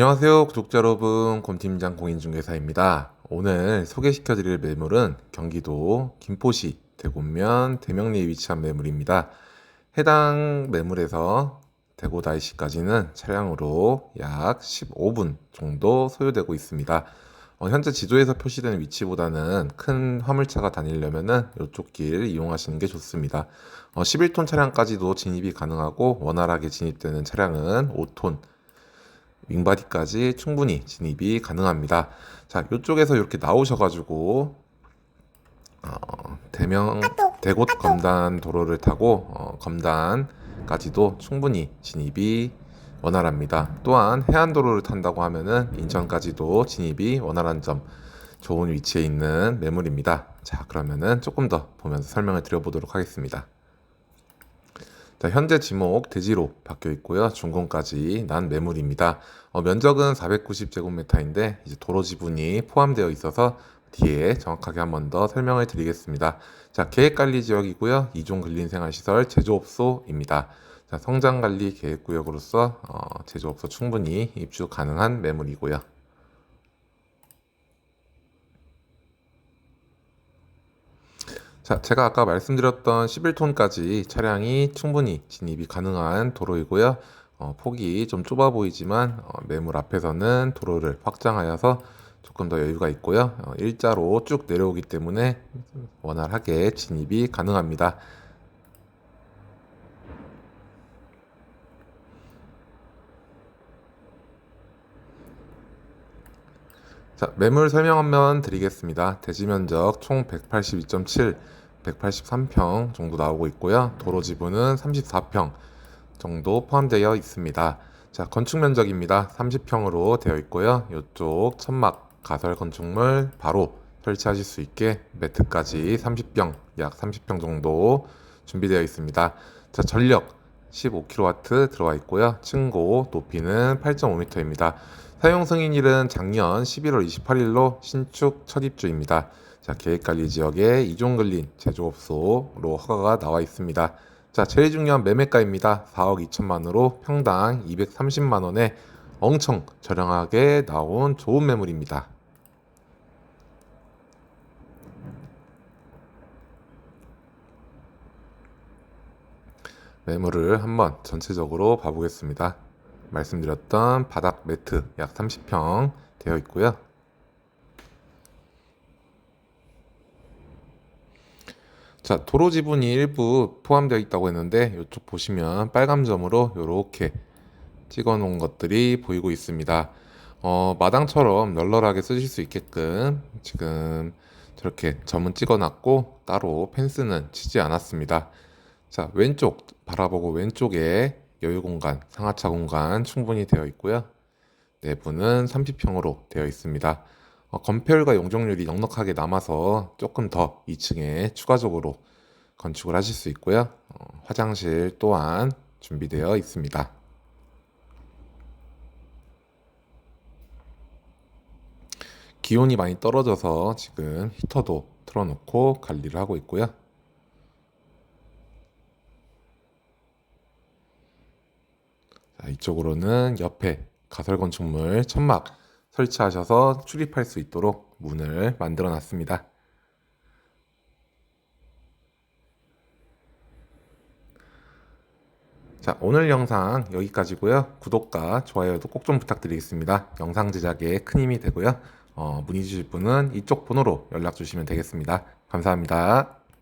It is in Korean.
안녕하세요 구독자 여러분. 곰팀장 공인중개사입니다. 오늘 소개시켜 드릴 매물은 경기도 김포시 대곡면 대명리에 위치한 매물입니다. 해당 매물에서 대구 다이시까지는 차량으로 약 15분 정도 소요되고 있습니다. 어, 현재 지도에서 표시되는 위치보다는 큰 화물차가 다니려면은 이쪽 길 이용하시는 게 좋습니다. 어, 11톤 차량까지도 진입이 가능하고 원활하게 진입되는 차량은 5톤, 윙바디까지 충분히 진입이 가능합니다. 자, 이쪽에서 이렇게 나오셔가지고 어, 대명 대곳 검단 도로를 타고 어, 검단까지도 충분히 진입이 원활합니다. 또한 해안도로를 탄다고 하면은 인천까지도 진입이 원활한 점 좋은 위치에 있는 매물입니다. 자, 그러면은 조금 더 보면서 설명을 드려보도록 하겠습니다. 자, 현재 지목 대지로 바뀌어 있고요. 준공까지 난 매물입니다. 어, 면적은 490제곱미터인데 이제 도로 지분이 포함되어 있어서 뒤에 정확하게 한 번 더 설명을 드리겠습니다. 자, 계획관리 지역이고요. 이종 근린생활시설 제조업소입니다. 자, 성장관리 계획구역으로서 어, 제조업소 충분히 입주 가능한 매물이고요. 자, 제가 아까 말씀드렸던 11톤까지 차량이 충분히 진입이 가능한 도로이고요. 어, 폭이 좀 좁아 보이지만 어, 매물 앞에서는 도로를 확장하여서 조금 더 여유가 있고요. 어, 일자로 쭉 내려오기 때문에 원활하게 진입이 가능합니다. 자, 매물 설명 한번 드리겠습니다. 대지 면적 총 182.7, 183평 정도 나오고 있고요. 도로 지분은 34평 정도 포함되어 있습니다. 자, 건축 면적입니다. 30평으로 되어 있고요. 이쪽 천막 가설 건축물 바로 설치하실 수 있게 매트까지 30평, 약 30평 정도 준비되어 있습니다. 자, 전력 15kW 들어와 있고요. 층고 높이는 8.5m입니다. 사용 승인일은 작년 11월 28일로 신축 첫 입주입니다. 자, 계획관리 지역에 이종근린 제조업소로 허가가 나와 있습니다. 자, 제일 중요한 매매가입니다. 4억 2천만으로 평당 230만 원에 엄청 저렴하게 나온 좋은 매물입니다. 매물을 한번 전체적으로 봐보겠습니다. 말씀드렸던 바닥 매트 약 30평 되어 있고요. 자, 도로 지분이 일부 포함되어 있다고 했는데 이쪽 보시면 빨간 점으로 이렇게 찍어 놓은 것들이 보이고 있습니다. 어, 마당처럼 널널하게 쓰실 수 있게끔 지금 저렇게 점은 찍어 놨고 따로 펜스는 치지 않았습니다. 자, 왼쪽 바라보고 왼쪽에 여유 공간, 상하차 공간 충분히 되어 있고요. 내부는 30평으로 되어 있습니다. 어, 건폐율과 용적률이 넉넉하게 남아서 조금 더 2층에 추가적으로 건축을 하실 수 있고요. 어, 화장실 또한 준비되어 있습니다. 기온이 많이 떨어져서 지금 히터도 틀어놓고 관리를 하고 있고요. 자, 이쪽으로는 옆에 가설 건축물 천막 설치하셔서 출입할 수 있도록 문을 만들어 놨습니다. 자, 오늘 영상 여기까지고요. 구독과 좋아요도 꼭 좀 부탁드리겠습니다. 영상 제작에 큰 힘이 되고요. 어, 문의 주실 분은 이쪽 번호로 연락 주시면 되겠습니다. 감사합니다.